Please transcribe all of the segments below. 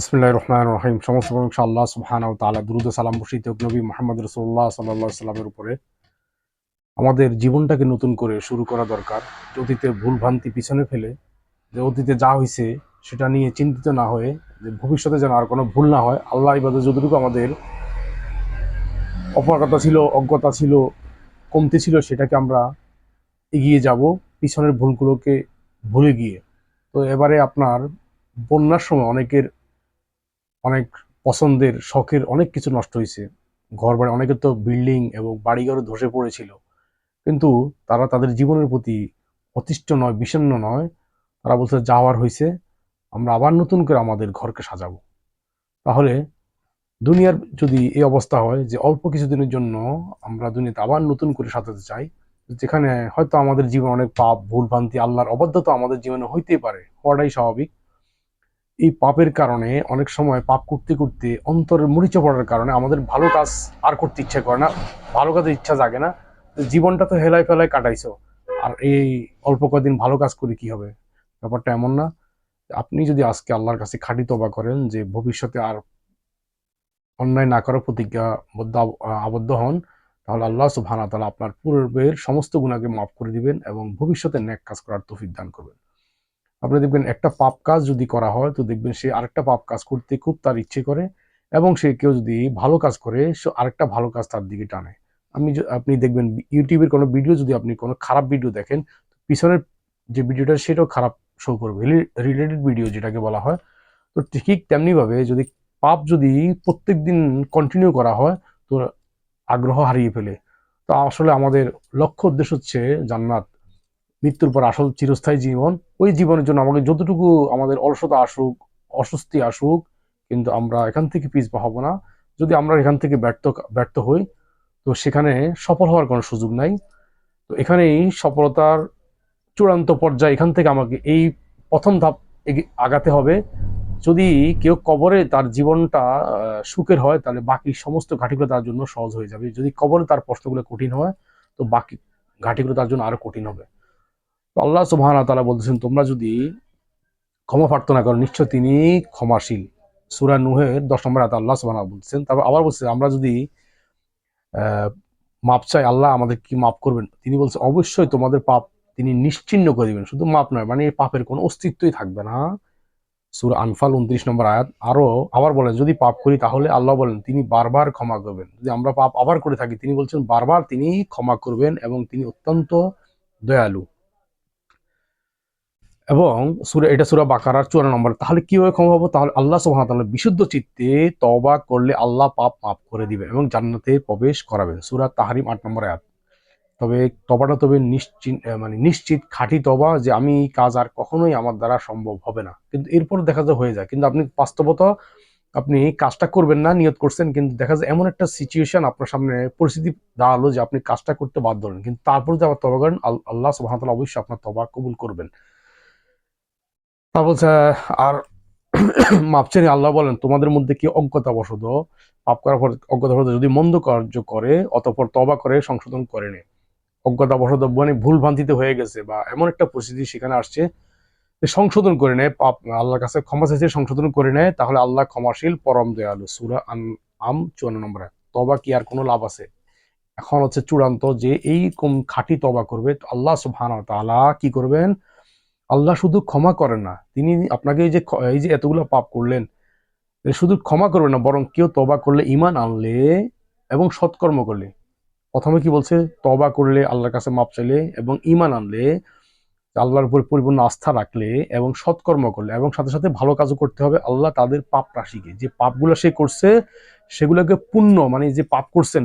বিসমুল্লাহ রহমান রহিম সমস্ত প্রশংসা আল্লাহ সুবহান ও তাআলা, দুরুদ সালাম হোক নবী মোহাম্মদ রসুল্লাহ সাল্লাহ সাল্লামের উপরে। আমাদের জীবনটাকে নতুন করে শুরু করা দরকার অতীতের ভুল ভ্রান্তি পিছনে ফেলে, যে অতীতে যা হয়েছে সেটা নিয়ে চিন্তিত না হয়ে, যে ভবিষ্যতে যেন আর কোনো ভুল না হয় আল্লাহ ইবাদে যতটুকু আমাদের অপারগতা ছিল, অজ্ঞতা ছিল, কমতি ছিল, সেটাকে আমরা এগিয়ে যাব পিছনের ভুলগুলোকে ভুলে গিয়ে। তো এবারে আপনার বন্যার সময় অনেকের অনেক পছন্দের, শখের অনেক কিছু নষ্ট হয়েছে ঘর বাড়ি অনেকের তো বিল্ডিং এবং বাড়িঘরও ধসে পড়েছিল। কিন্তু তারা তাদের জীবনের প্রতি অতিষ্ঠ নয়, বিষণ্ণ নয়। তারা বলছে যাওয়ার হয়েছে আমরা আবার নতুন করে আমাদের ঘরকে সাজাবো। তাহলে দুনিয়ার যদি এই অবস্থা হয় যে অল্প কিছুদিনের জন্য আমরা দুনিয়াতে আবার নতুন করে সাজাতে চাই, যেখানে হয়তো আমাদের জীবনে অনেক পাপ ভুল ভ্রান্তি আল্লাহর অবাধ্যতা আমাদের জীবনে হইতেই পারে, হওয়াটাই স্বাভাবিক। এই পাপের কারণে অনেক সময় পাপ করতে করতে অন্তরের মরিচে পড়ার কারণে আমাদের ভালো কাজ আর করতে ইচ্ছা করে না, ভালো কাজের ইচ্ছা জাগে না। জীবনটা তো হেলায় ফেলায় কাটাইছো। আর এই অল্প কদিন ভালো কাজ করে কি হবে? ব্যাপারটা এমন না। আপনি যদি আজকে আল্লাহর কাছে খাঁটি তবা করেন যে ভবিষ্যতে আর অন্যায় না করার প্রতিজ্ঞাবদ্ধ আবদ্ধ হন, তাহলে আল্লাহ সুবহানাহু ওয়া তাআলা আপনার পূর্বের সমস্ত গুণাকে মাফ করে দিবেন এবং ভবিষ্যতে ন্যাক কাজ করার তৌফিক দান করবেন। আপনি দেখবেন একটা পাপ কাজ যদি করা হয়, তো দেখবেন সে আরেকটা পাপ কাজ করতে খুব তার ইচ্ছে করে এবং সে কেউ যদি ভালো কাজ করে, সে আরেকটা ভালো কাজ তার দিকে টানে। আমি আপনি দেখবেন ইউটিউবের কোনো ভিডিও যদি আপনি কোনো খারাপ ভিডিও দেখেন পিছনের যে ভিডিওটা সেটাও খারাপ শো করবে। রিলেটেড ভিডিও যেটাকে বলা হয়, তো ঠিক তেমনিভাবে যদি পাপ যদি প্রত্যেক দিন কন্টিনিউ করা হয়, তো আগ্রহ হারিয়ে ফেলে। তো আসলে আমাদের লক্ষ্য উদ্দেশ্য হচ্ছে জান্নাত। মৃত্যুর পর আসল চিরস্থায়ী জীবন। ওই জীবনের জন্য আমাকে যতটুকু আমাদের অলসতা আসুক, অস্বস্তি আসুক, কিন্তু আমরা এখান থেকে পিছপা হব না। যদি আমরা এখান থেকে ব্যর্থ ব্যর্থ হই, তো সেখানে সফল হওয়ার কোনো সুযোগ নাই। তো এখানেই সফলতার চূড়ান্ত পর্যায়ে, এখান থেকে আমাকে এই প্রথম ধাপ আগাতে হবে। যদি কেউ কবরে তার জীবনটা সুখের হয়, তাহলে বাকি সমস্ত ঘাটিগুলো তার জন্য সহজ হয়ে যাবে। যদি কবরে তার প্রশ্নগুলো কঠিন হয়, তো বাকি ঘাটিগুলো তার জন্য আরও কঠিন হবে। আল্লাহ সুবহান তাআলা বলতেছেন, তোমরা যদি ক্ষমা প্রার্থনা করো, নিশ্চয় তিনি ক্ষমাশীল। সুরা নূহের দশ নম্বর আয়াতে আল্লাহ সুবহান বলছেন তারপর আবার বলছে, আমরা যদি মাপ চাই, আল্লাহ আমাদের কি মাফ করবেন? তিনি বলছেন অবশ্যই তোমাদের পাপ তিনি নিশ্চিহ্ন করে দিবেন, শুধু মাপ নয় মানে এই পাপের কোনো অস্তিত্বই থাকবে না। সুর আনফাল উনত্রিশ নম্বর আয়াত আরও আবার বলেন, যদি পাপ করি তাহলে আল্লাহ বলেন, তিনি বারবার ক্ষমা করবেন। যদি আমরা পাপ আবার করে থাকি, তিনি বলছেন, বারবার তিনি ক্ষমা করবেন এবং তিনি অত্যন্ত দয়ালু। এবং সুরা, এটা সুরা বাকারার চুয়ান্ন নম্বর, তাহলে কীভাবে ক্ষমা পাবো তাহলে আল্লাহ তাআলা বিশুদ্ধ চিত্তে তওবা করলে আল্লাহ পাপ মাফ করে দিবেন এবং জান্নাতে প্রবেশ করাবেন সুরা তাহরিম আট নম্বর আয়াত। তবে তবাটা তবে নিশ্চিত মানে নিশ্চিত খাঁটি তবা যে আমি কাজ আর কখনোই আমার দ্বারা সম্ভব হবে না। কিন্তু এরপর দেখা যায় হয়ে যায়। কিন্তু আপনি বাস্তবত আপনি কাজটা করবেন না, নিয়ত করছেন, কিন্তু দেখা যায় এমন একটা সিচুয়েশন আপনার সামনে পরিস্থিতি দাঁড়াল যে আপনি কাজটা করতে বাধ্য হলেন। কিন্তু তারপর যে আবার তবা করেন, আল- আল্লাহ ওয়া অবশ্যই আপনার তবা কবুল করবেন। তা বলছে, আর মাপ চেয়ে আল্লাহ বলেন, তোমাদের মধ্যে কি অজ্ঞতা বশত পাপ করার পর অজ্ঞতা বশত যদি মন্দ কার্য করে, অতঃপর তবা করে, সংশোধন করে নে। অজ্ঞতা বশত মানে ভুল ভ্রান্তিতে হয়ে গেছে বা এমন একটা পরিস্থিতি সেখানে আসছে সংশোধন করে নেয় পাপ, আল্লাহর কাছে ক্ষমা চাইছে সংশোধন করে নেয় তাহলে আল্লাহ ক্ষমাশীল, পরম দয়ালু। সুরা আম চুয়ান্ন নম্বরে। তবা কি আর কোনো লাভ আছে? এখন হচ্ছে চূড়ান্ত যে এই কম খাঁটি তবা করবে আল্লাহ সুবহানাহু ওয়া তাআলা কি করবেন? আল্লাহ শুধু ক্ষমা করেন না, তিনি আপনাকে এই যে এই যে এতগুলো পাপ করলেন শুধু ক্ষমা করবেন না, বরং কেউ তবা করলে ইমান আনলে এবং সৎকর্ম করলে। প্রথমে কি বলছে? তবা করলে আল্লাহর কাছে মাপ চাইলে এবং ইমান আনলে, আল্লাহর উপর পরিপূর্ণ আস্থা রাখলে এবং সৎকর্ম করলে এবং সাথে সাথে ভালো কাজও করতে হবে। আল্লাহ তাদের পাপ রাশিকে, যে পাপগুলো সে করছে, সেগুলোকে পুণ্য মানে যে পাপ করছেন,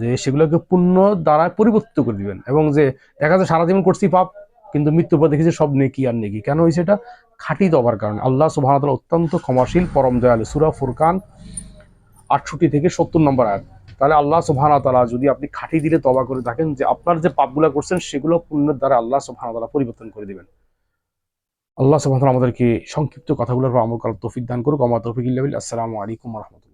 যে সেগুলোকে পুণ্য দ্বারা পরিবর্তিত করে দিবেন। এবং যে দেখা যায় সারা জীবন করছি পাপ কিন্তু মৃত্যুর পর দেখেছি সব নেকি আর নেকি। কেন হয়েছে এটা? খাঁটি দবার কারণে। আল্লাহ ওয়া অত্যন্ত ক্ষমাশীল, পরম দয়ালু। সূরা ফুরকান আটষট্টি থেকে সত্তর নম্বর আয়াত। তাহলে আল্লাহ ওয়া যদি আপনি খাঁটি দিলে তবা করে থাকেন যে আপনার যে পাপগুলো করছেন, সেগুলো পুণ্যের দ্বারা আল্লাহ ওয়া পরিবর্তন করে দিবেন। আল্লাহ তাআলা আমাদেরকে সংক্ষিপ্ত কথাগুলোর আমল করার তৌফিক দান করুক। আমার তৌফিক। আসসালামু আলাইকুম ওয়া রাহমাতুল্লাহ।